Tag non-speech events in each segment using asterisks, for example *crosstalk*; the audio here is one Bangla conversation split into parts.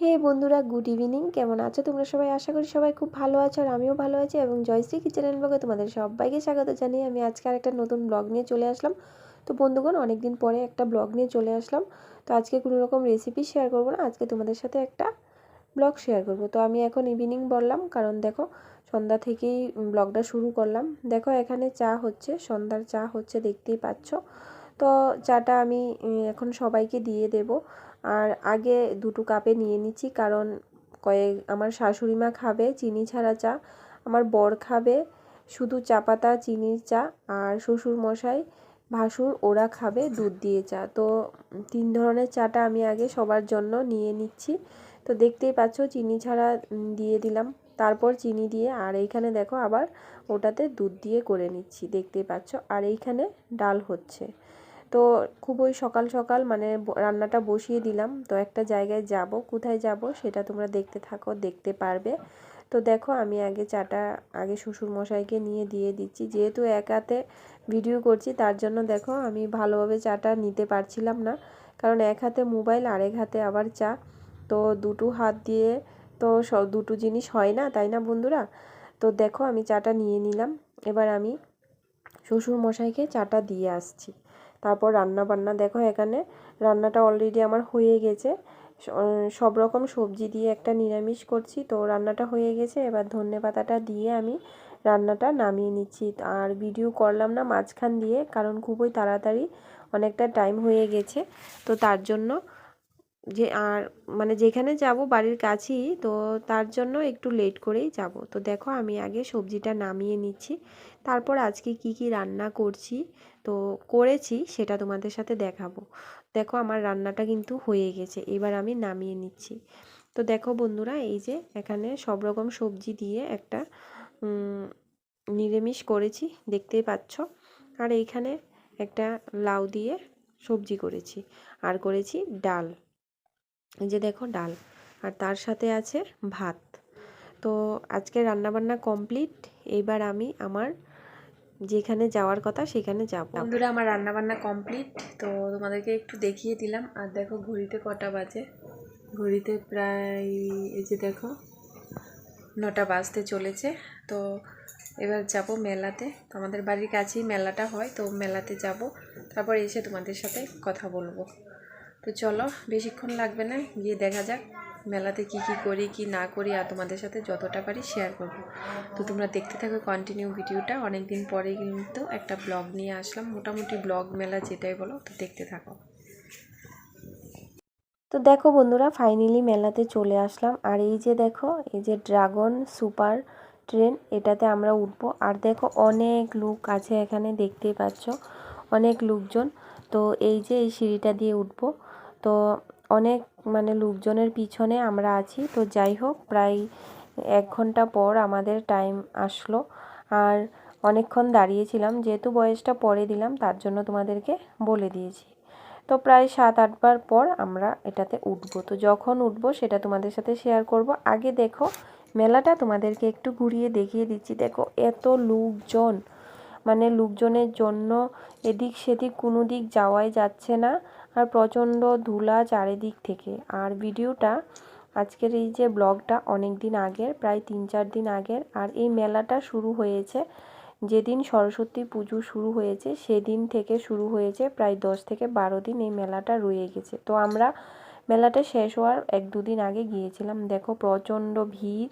হে বন্ধুরা, গুড ইভিনিং। কেমন আছো? তোমরা সবাই আশা করি সবাই খুব ভালো আছো আর আমিও ভালো আছি এবং জয়শ্রী কিচেন অ্যান্ড ব্লগে তোমাদের সবাইকে স্বাগত জানিয়ে আমি আজকে আর একটা নতুন ব্লগ নিয়ে চলে আসলাম। তো বন্ধুগণ অনেক দিন পরে একটা ব্লগ নিয়ে চলে আসলাম। তো আজকে কোনো রকম রেসিপি শেয়ার করব না, আজকে তোমাদের সাথে একটা ব্লগ শেয়ার করব। তো আমি এখন ইভিনিং বললাম, কারণ দেখো, সন্ধ্যা থেকেই ব্লগটা শুরু করলাম। দেখো, এখানে চা হচ্ছে, সন্ধ্যার চা হচ্ছে, দেখতেই পাচ্ছ। তো চাটা আমি এখন সবাইকে দিয়ে দেব। আর আগে দুটো কাপে নিয়ে নিচ্ছি, কারণ কয়েক, আমার শাশুড়ি মা খাবে চিনি ছাড়া চা, আমার বর খাবে শুধু চা পাতা, চিনির চা, আর শ্বশুর মশাই, ভাসুর, ওরা খাবে দুধ দিয়ে চা। তো তিন ধরনের চাটা আমি আগে সবার জন্য নিয়ে নিচ্ছি। তো দেখতেই পাচ্ছ, চিনি ছাড়া দিয়ে দিলাম। তারপর চিনি দিয়ে, আর এইখানে দেখো আবার ওটাতে দুধ দিয়ে করে নিচ্ছি, দেখতেই পাচ্ছ। আর এইখানে ডাল হচ্ছে। তো খুব ওই সকাল সকাল মানে রান্নাটা বসিয়ে দিলাম। তো একটা জায়গায় যাব, কোথায় যাব সেটা তোমরা দেখতে থাকো, দেখতে পারবে। তো দেখো আমি আগে চাটা আগে শ্বশুর মশাইকে নিয়ে দিয়ে দিচ্ছি। যেহেতু একাতে ভিডিও করছি, তার জন্য দেখো আমি ভালোভাবে চাটা নিতে পারছিলাম না। কারণ এক হাতে মোবাইল আর এক হাতে আবার চা। তো দুটো হাত দিয়ে তো সব দুটো জিনিস হয় না, তাই না বন্ধুরা? তো দেখো আমি চাটা নিয়ে নিলাম। এবার আমি শ্বশুর মশাইকে চাটা দিয়ে আসছি। তারপর রান্না বান্না দেখো এখানে রান্নাটা অলরেডি আমার হয়ে গেছে। সব রকম সবজি দিয়ে একটা নিরামিষ করছি। তো রান্নাটা হয়ে গেছে, এবার ধনে পাতাটা দিয়ে আমি রান্নাটা নামিয়ে নিচ্ছি। আর ভিডিও করলাম না মাঝখান দিয়ে, কারণ খুবই তাড়াতাড়ি অনেকটা টাইম হয়ে গেছে। তো তার জন্য যে আর মানে যেখানে যাব বাড়ির কাছেই, তো তার জন্য একটু লেট করেই যাব। তো দেখো আমি আগে সবজিটা নামিয়ে নিচ্ছি, তারপর আজকে কি কি রান্না করছি, তো করেছি সেটা তোমাদের সাথে দেখাবো। দেখো আমার রান্নাটা কিন্তু হয়ে গেছে, এবার আমি নামিয়ে নিচ্ছি। তো দেখো বন্ধুরা, এই যে এখানে সব রকম সবজি দিয়ে একটা নিরামিষ করেছি, দেখতেই পাচ্ছ। আর এইখানে একটা লাউ দিয়ে সবজি করেছি, আর করেছি ডাল। যে দেখো ডাল, আর তার সাথে আছে ভাত। তো আজকে রান্নাবান্না কমপ্লিট, এইবার আমি আমার যেখানে যাওয়ার কথা সেখানে যাব। বন্ধুরা, আমার রান্নাবান্না কমপ্লিট, তো তোমাদেরকে একটু দেখিয়ে দিলাম। আর দেখো ঘড়িতে কটা বাজে। ঘড়িতে প্রায় এই যে দেখো, নটা বাজতে চলেছে। তো এবার যাব মেলাতে। তো আমাদের বাড়ির কাছেই মেলাটা হয়, তো মেলাতে যাব। তারপর এসে তোমাদের সাথে কথা বলব। তো চলো, বেশিক্ষণ লাগবে না, গিয়ে দেখা যাক মেলাতে কি কি করি, কি না করি, আর তোমাদের সাথে যতটা পারি শেয়ার করব। তো তোমরা দেখতে থাকো কন্টিনিউ ভিডিওটা অনেক দিন পরে কিন্তু একটা ব্লগ নিয়ে আসলাম, মোটামুটি ব্লগ মেলা যেটাই বলো, তো দেখতে থাকো। তো দেখো বন্ধুরা ফাইনালি মেলাতে চলে আসলাম, আর এই যে দেখো, এই যে ড্রাগন সুপার ট্রেন এটাতে আমরা উঠবো। আর দেখো অনেক লোক আছে এখানে, দেখতেই পাচ্ছ, অনেক লোকজন। তো এই যে এই সিঁড়িটা দিয়ে উঠবো। তো অনেক মানে লোকজনের পিছনে আমরা আছি। তো যাই হোক, প্রায় এক ঘণ্টা পর আমাদের টাইম আসলো। আর অনেকক্ষণ দাঁড়িয়েছিলাম, যেহেতু বয়সটা পরে দিলাম, তার জন্য তোমাদেরকে বলে দিয়েছি। তো প্রায় সাত আটবার পর আমরা এটাতে উঠবো। তো যখন উঠবো, সেটা তোমাদের সাথে শেয়ার করব। আগে দেখো, মেলাটা তোমাদেরকে একটু ঘুরিয়ে দেখিয়ে দিচ্ছি। দেখো, এত লোকজন। মানে লোকজনের জন্য এদিক সেদিক কোনো দিক যাওয়াই যাচ্ছে না। আর প্রচণ্ড ধুলা চারিদিক থেকে। আর ভিডিওটা আজকের এই যে ব্লগটা অনেক দিন আগের, প্রায় তিন চার দিন আগের, আর এই মেলাটা শুরু হয়েছে যেদিন সরস্বতী পুজো শুরু হয়েছে, সেদিন থেকে শুরু হয়েছে, প্রায় দশ থেকে বারো দিন এই মেলাটা রয়ে গেছে। তো আমরা মেলাটা শেষ হওয়ার এক দুদিন আগে গিয়েছিলাম। দেখো প্রচণ্ড ভিড়,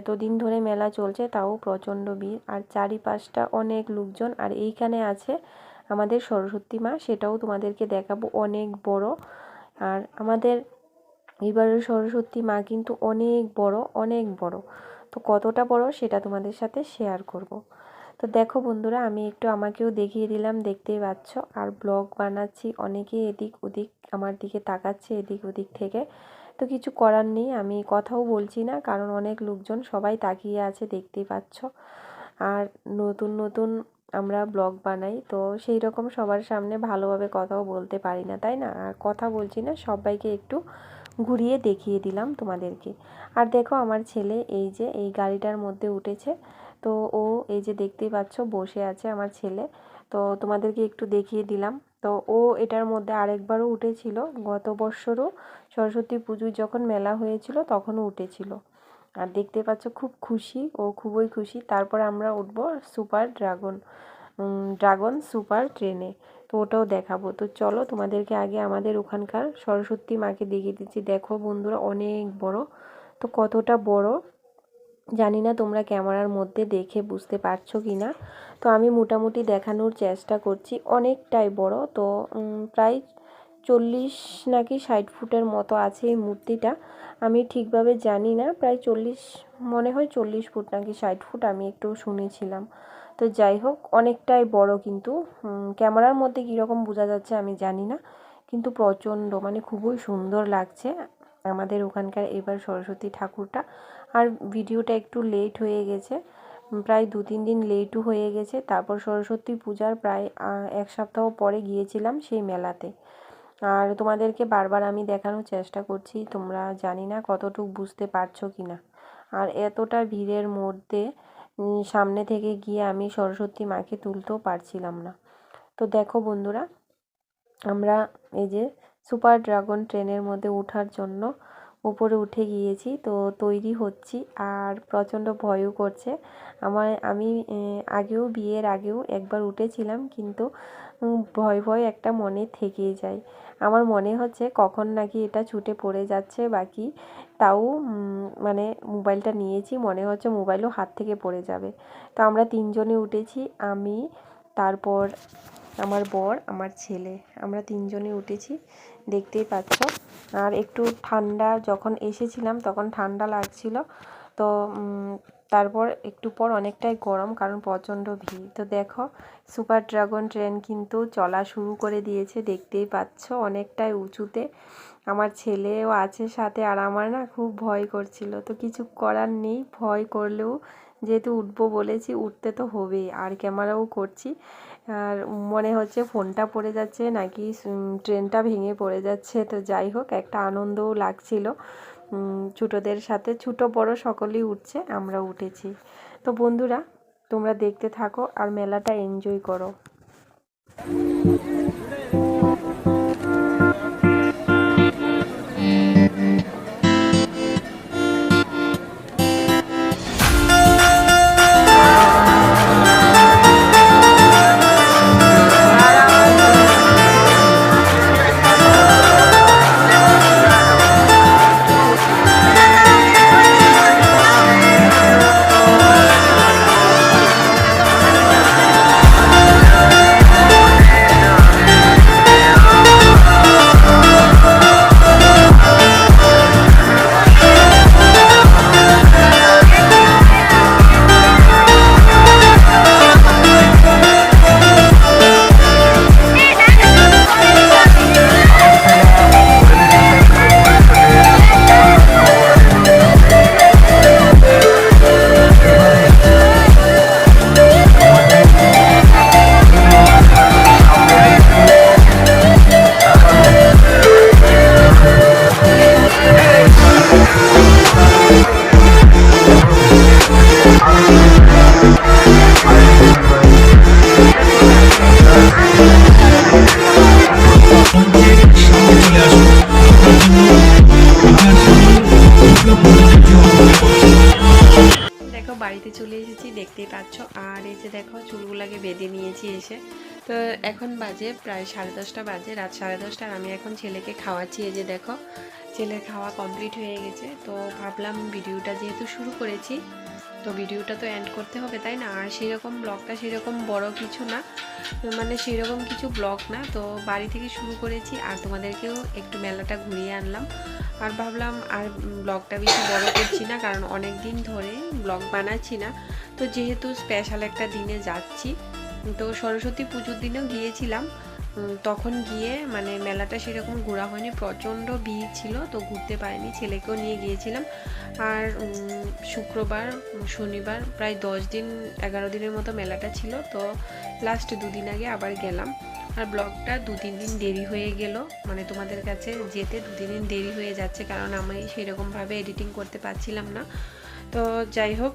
এতদিন ধরে মেলা চলছে, তাও প্রচণ্ড ভিড়। আর চারিপাশটা অনেক লোকজন, আর এইখানে আছে আমাদের সরস্বতী মা, সেটাও তোমাদেরকে দেখাবো অনেক বড়। আর আমাদের এবারের সরস্বতী মা কিন্তু অনেক বড় অনেক বড়। তো কতটা বড় সেটা তোমাদের সাথে শেয়ার করব। তো দেখো বন্ধুরা, আমি একটু আমাকেও দেখিয়ে দিলাম, দেখতেই পাচ্ছ। আর ব্লগ বানাচ্ছি অনেকে এদিক ওদিক, আমার দিকে তাকাচ্ছে এদিক ওদিক থেকে। তো কিছু করার নেই, আমি কথাও বলছি না, কারণ অনেক লোকজন সবাই তাকিয়ে আছে, দেখতেই পাচ্ছ। আর নতুন নতুন আমরা ব্লগ বানাই, তো সেই রকম সবার সামনে ভালোভাবে কথাও বলতে পারি না, তাই না? আর কথা বলছি না, সবাইকে একটু ঘুরিয়ে দেখিয়ে দিলাম তোমাদেরকে। আর দেখো আমার ছেলে এই যে এই গাড়িটার মধ্যে উঠেছে, তো ও এই যে দেখতেই পাচ্ছ বসে আছে আমার ছেলে, তো তোমাদেরকে একটু দেখিয়ে দিলাম। তো ও এটার মধ্যে আরেকবারও উঠেছিল, গত বছরও সরস্বতী পুজোয় যখন মেলা হয়েছিল তখনও উঠেছিল। আর দেখতে পাচ্ছ খুব খুশি, ও খুবই খুশি। তারপর আমরা উঠব সুপার ড্রাগন ড্রাগন সুপার ট্রেনে। তো ওটাও দেখাবো। তো চলো তোমাদেরকে আগে আমাদের ওখানকার সরস্বতী মাকে দেখিয়ে দিচ্ছি। দেখো বন্ধুরা অনেক বড়। তো কতটা বড় জানি না তোমরা ক্যামেরার মধ্যে দেখে বুঝতে পারছ কি না তো আমি মোটামুটি দেখানোর চেষ্টা করছি। অনেকটাই বড়। তো প্রায় চল্লিশ নাকি ষাট ফুটের মতো আছে এই মূর্তিটা। আমি ঠিকভাবে জানি না, প্রায় চল্লিশ, মনে হয় চল্লিশ ফুট নাকি ষাট ফুট আমি একটু শুনেছিলাম। তো যাই হোক, অনেকটাই বড় কিন্তু। ক্যামেরার মধ্যে কীরকম বোঝা যাচ্ছে আমি জানি না, কিন্তু প্রচণ্ড মানে খুবই সুন্দর লাগছে আমাদের ওখানকার এবার সরস্বতী ঠাকুরটা। আর ভিডিওটা একটু লেট হয়ে গেছে, প্রায় দু তিন দিন লেটও হয়ে গেছে। তারপর সরস্বতী পূজার প্রায় এক সপ্তাহ পরে গিয়েছিলাম সেই মেলাতে। আর তোমাদেরকে বারবার আমি দেখানোর চেষ্টা করছি, তোমরা জানি না কতটুকু বুঝতে পারছ কি না আর এতটা ভিড়ের মধ্যে সামনে থেকে গিয়ে আমি সরস্বতী মাকে তুলতেও পারছিলাম না। তো দেখো বন্ধুরা, আমরা এই যে সুপার ড্রাগন ট্রেনের মধ্যে ওঠার জন্য উপরে উঠে গিয়েছি, তো তৈরি হচ্ছি আর প্রচণ্ড ভয়ও করছে। আমার, আমি আগেও, বিয়ের আগেও একবার উঠেছিলাম কিন্তু ভয় ভয় একটা মনে থেকেই যায়। আমার মনে হচ্ছে কখন নাকি এটা ছুটে পড়ে যাচ্ছে বাকি, তাও মানে মোবাইলটা নিয়েছি, মনে হচ্ছে মোবাইলও হাত থেকে পড়ে যাবে। তো আমরা তিনজনে উঠেছি, আমি, তারপর আমার বর, আমার ছেলে। আমরা তিনজনে উঠেছি, দেখতেই পাচ্ছ। আর একটু ঠান্ডা, যখন এসেছিলাম তখন ঠান্ডা লাগছিল। তো তারপর একটু পর অনেকটাই গরম কারণ প্রচণ্ড ভিড়। তো দেখো, সুপার ড্রাগন ট্রেন কিন্তু চলা শুরু করে দিয়েছে, দেখতেই পাচ্ছ অনেকটাই উঁচুতে। আমার ছেলেও আছে সাথে আর আমার না খুব ভয় করছিল। তো কিছু করার নেই, ভয় করলেও যেহেতু উঠবো বলেছি, উঠতে তো হবেই। আর ক্যামেরাও করছি। মনে হচ্ছে ফোনটা পড়ে যাচ্ছে নাকি ট্রেনটা ভেঙে পড়ে যাচ্ছে। তো যাই হোক, একটা আনন্দও লাগছিল। ছোটোদের সাথে, ছোটো বড় সকলেই উঠছে, আমরা উঠেছি। তো বন্ধুরা, তোমরা দেখতে থাকো আর মেলাটা এনজয় করো। পাচ্ছ। আর এই যে দেখো, চুলগুলাকে বেঁধে নিয়েছি এসে। তো এখন বাজে প্রায় সাড়ে দশটা বাজে, রাত সাড়ে দশটা আমি এখন ছেলেকে খাওয়াচ্ছি। এই যে দেখো, ছেলের খাওয়া কমপ্লিট হয়ে গেছে। তো ভাবলাম ভিডিওটা যেহেতু শুরু করেছি, তো ভিডিওটা তো এন্ড করতে হবে, তাই না? আর সেরকম ব্লগটা সেরকম বড় কিছু না মানে সেরকম কিছু ব্লগ না। তো বাড়ি থেকে শুরু করেছি, আর তোমাদেরকেও একটু মেলাটা ঘুরিয়ে আনলাম। আর ভাবলাম আর ব্লগটা বেশি বড় করছি না, কারণ অনেক দিন ধরে ব্লগ বানাচ্ছি না। তো যেহেতু স্পেশাল একটা দিনে যাচ্ছি, তো সরস্বতী পুজোর দিনেও গিয়েছিলাম। তখন গিয়ে মানে মেলাটা সেরকম ঘোরা হয়নি, প্রচণ্ড ভিড় ছিল, তো ঘুরতে পারিনি, ছেলেকেও নিয়ে গিয়েছিলাম। আর শুক্রবার, শনিবার প্রায় দশ দিন, এগারো দিনের মতো মেলাটা ছিল, তো লাস্ট দুদিন আগে আবার গেলাম। আর ব্লগটা দু তিন দিন দেরি হয়ে গেল। মানে তোমাদের কাছে যেতে দু তিন দিন দেরি হয়ে যাচ্ছে, কারণ আমি সেরকমভাবে এডিটিং করতে পারছিলাম না। তো যাই হোক,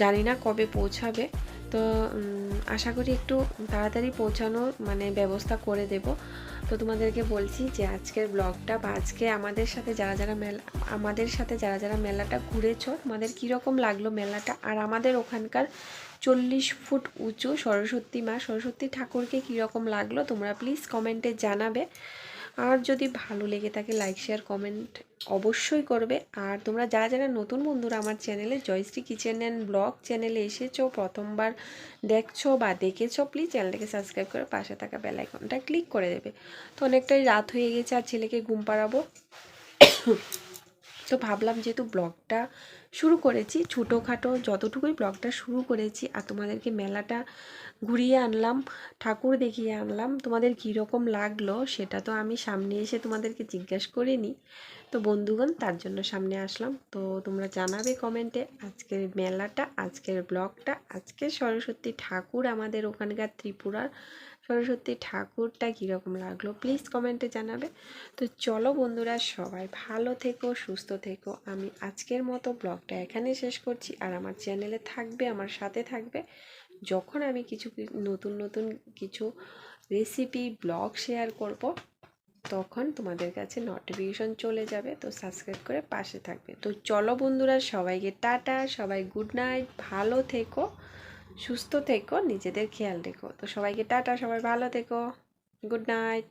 জানি না কবে পৌঁছাবে। তো আশা করি একটু তাড়াতাড়ি পৌঁছানোর মানে ব্যবস্থা করে দেব। তো তোমাদেরকে বলছি যে আজকের ব্লগটা বা আজকে আমাদের সাথে যারা যারা মেলা, আমাদের সাথে যারা যারা মেলাটা ঘুরেছ, তোমাদের কীরকম লাগল মেলাটা? আর আমাদের ওখানকার চল্লিশ ফুট উঁচু সরস্বতী মা, সরস্বতী ঠাকুরকে কীরকম লাগল? তোমরা প্লিজ কমেন্টে জানাবে। আর যদি ভালো লেগে থাকে লাইক শেয়ার কমেন্ট অবশ্যই করবে। আর তোমরা যারা যারা নতুন বন্ধুরা আমার চ্যানেলে জয়শ্রী কিচেন অ্যান্ড ব্লগ চ্যানেলে এসেছ, প্রথমবার দেখছ বা দেখেছ প্লিজ চ্যানেলটাকে সাবস্ক্রাইব করে পাশে থাকা বেল আইকনটা ক্লিক করে দেবে। তো অনেকটাই রাত হয়ে গেছে, আর ছেলেকে ঘুম পাড়াবো। *coughs* তো ভাবলাম যেহেতু ব্লগটা শুরু করেছি। ছোটোখাটো যতটুকুই ব্লগটা শুরু করেছি আর তোমাদেরকে মেলাটা ঘুরিয়ে আনলাম, ঠাকুর দেখিয়ে আনলাম, তোমাদের কীরকম লাগল সেটা তো আমি সামনে এসে তোমাদেরকে জিজ্ঞেস করিনি। তো বন্ধুগণ, তার জন্য সামনে আসলাম। তো তোমরা জানাবে কমেন্টে আজকের মেলাটা, আজকের ব্লগটা আজকে সরস্বতী ঠাকুর আমাদের ওখানকার ত্রিপুরার সরস্বতী ঠাকুরটা কীরকম লাগল? প্লিজ কমেন্টে জানাবে। তো চলো বন্ধুরা, সবাই ভালো থেকো, সুস্থ থেকো। আমি আজকের মতো ব্লগটা এখানে শেষ করছি। আর আমার চ্যানেলে থাকবে, আমার সাথে থাকবে। যখন আমি কিছু নতুন নতুন কিছু রেসিপি ব্লগ শেয়ার করব, তখন তোমাদের কাছে নোটিফিকেশন চলে যাবে। তো সাবস্ক্রাইব করে পাশে থাকবে। তো চলো বন্ধুরা, সবাইকে টাটা, সবাই গুড নাইট ভালো থেকো। সুস্থ থেকো নিজেদের খেয়াল রেখো। তো সবাইকে টাটা সবাই ভালো থেকো। Good night